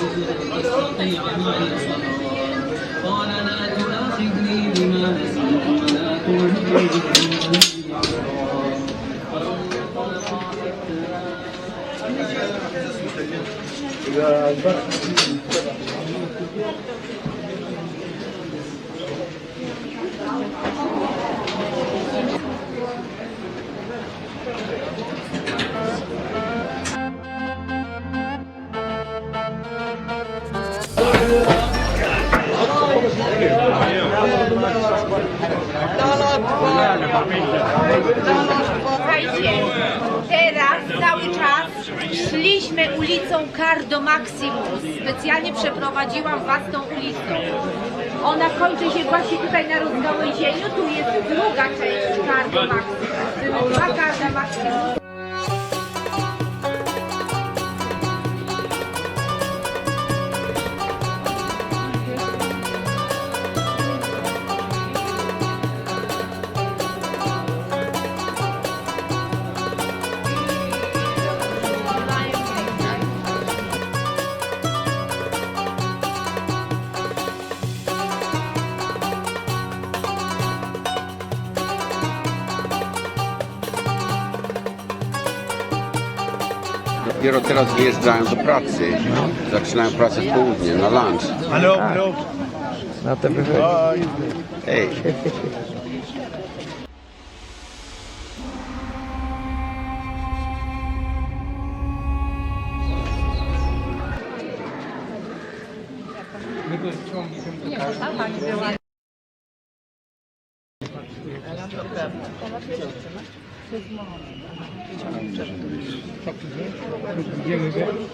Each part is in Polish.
استطيع معي صبرا قال لا تؤاخذني بما نسيت ولا ترهقني إذا Thank you. Słuchajcie, teraz cały czas szliśmy ulicą Cardo Maximus. Specjalnie przeprowadziłam was tą ulicą. Ona kończy się właśnie tutaj na rozgałęzieniu. Tu jest druga część Cardo Maximus. Dwa Cardo Maximus. Dopiero teraz wyjeżdżają do pracy. Zaczynają pracę w południe, na lunch. Hallo, hallo. Na to wychodzi. Hej. Nie,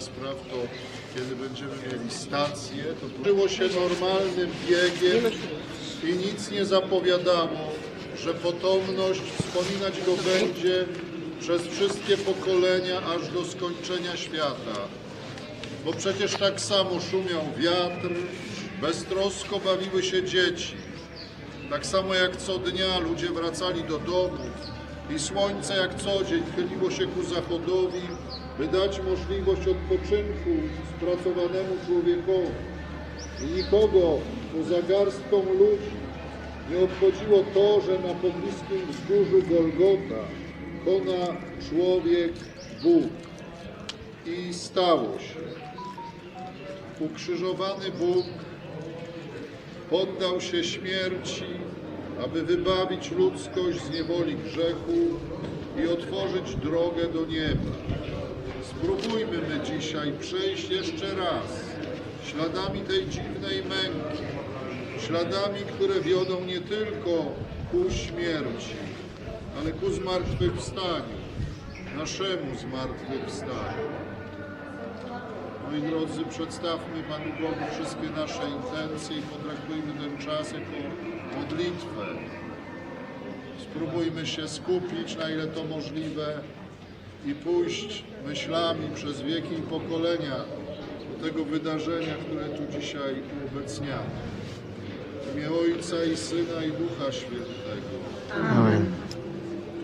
spraw, to kiedy będziemy mieli stację, to było się normalnym biegiem i nic nie zapowiadało, że potomność wspominać go będzie przez wszystkie pokolenia aż do skończenia świata. Bo przecież tak samo szumiał wiatr, beztrosko bawiły się dzieci. Tak samo jak co dnia ludzie wracali do domów i słońce jak co dzień chyliło się ku zachodowi, by dać możliwość odpoczynku spracowanemu człowiekowi. I nikogo poza garstką ludzi nie obchodziło to, że na pobliskim wzgórzu Golgota kona człowiek Bóg. I stało się. Ukrzyżowany Bóg poddał się śmierci, aby wybawić ludzkość z niewoli grzechu i otworzyć drogę do nieba. Spróbujmy my dzisiaj przejść jeszcze raz śladami tej dziwnej męki, śladami, które wiodą nie tylko ku śmierci, ale ku zmartwychwstaniu, naszemu zmartwychwstaniu. Moi drodzy, przedstawmy Panu Bogu wszystkie nasze intencje i potraktujmy ten czas jako modlitwę. Spróbujmy się skupić, na ile to możliwe i pójść myślami przez wieki i pokolenia do tego wydarzenia, które tu dzisiaj uobecniamy. W imię Ojca i Syna i Ducha Świętego, Amen.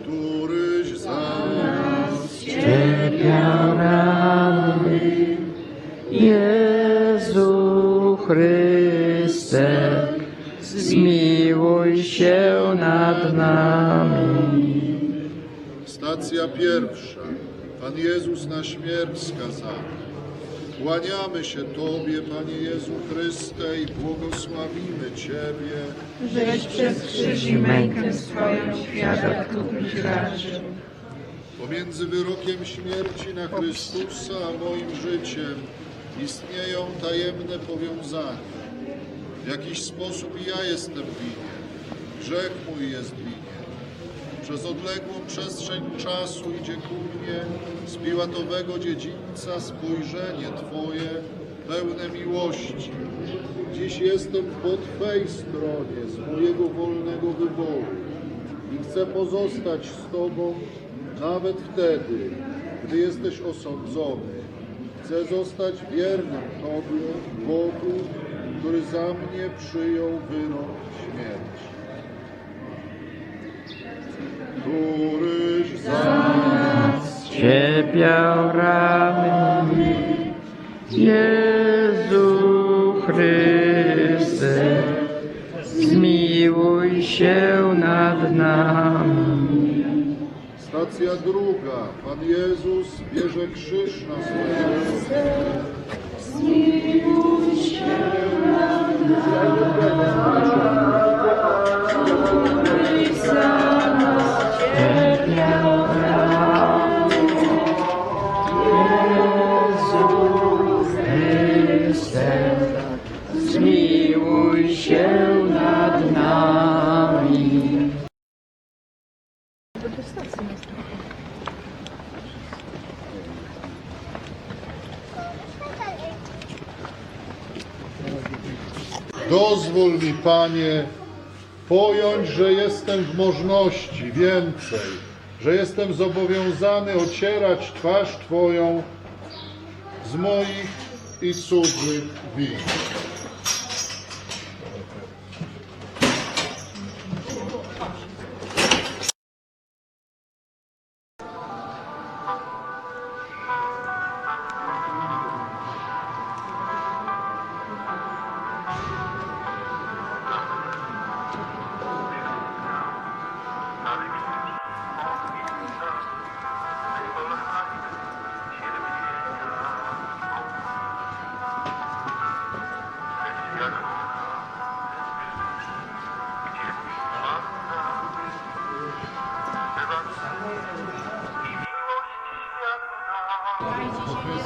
któryś za nas cierpiał rany, Jezu Chryste, zmiłuj się nad nami. Stacja pierwsza. Pan Jezus na śmierć skazany. Kłaniamy się Tobie, Panie Jezu Chryste, i błogosławimy Ciebie, Żeś przez krzyż i mękę swoją świat odkupić raczył. Pomiędzy wyrokiem śmierci na Chrystusa a moim życiem istnieją tajemne powiązania. W jakiś sposób i ja jestem winien. Grzech mój jest winien. Przez odległą przestrzeń czasu idzie ku mnie z piłatowego dziedzińca spojrzenie Twoje pełne miłości. Dziś jestem po Twej stronie z mojego wolnego wyboru i chcę pozostać z Tobą nawet wtedy, gdy jesteś osądzony. Chcę zostać wiernym Tobie, Bogu, który za mnie przyjął wyrok śmierci. Któryś za Cierpiał rany Jezu Chryste, zmiłuj się nad nami. Stacja druga. Pan Jezus bierze krzyż na swoje Chryste, się nad nami. Mi, Panie, pojąć, że jestem w możności więcej, że jestem zobowiązany ocierać twarz Twoją z moich i cudzych win.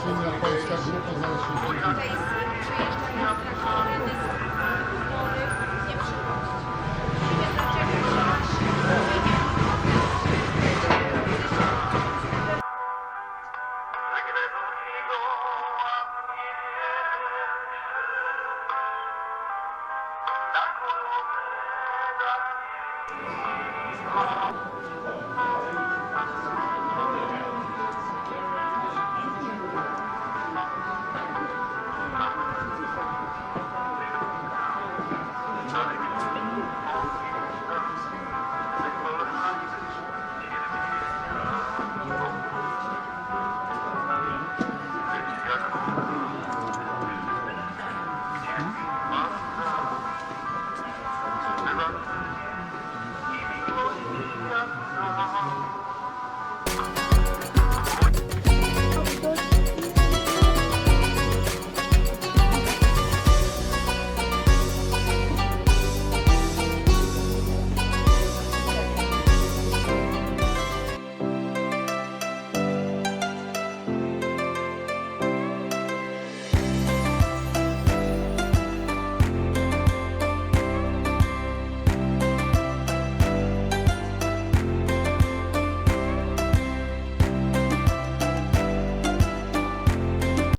Silvia Polska, Grupa Zależnych.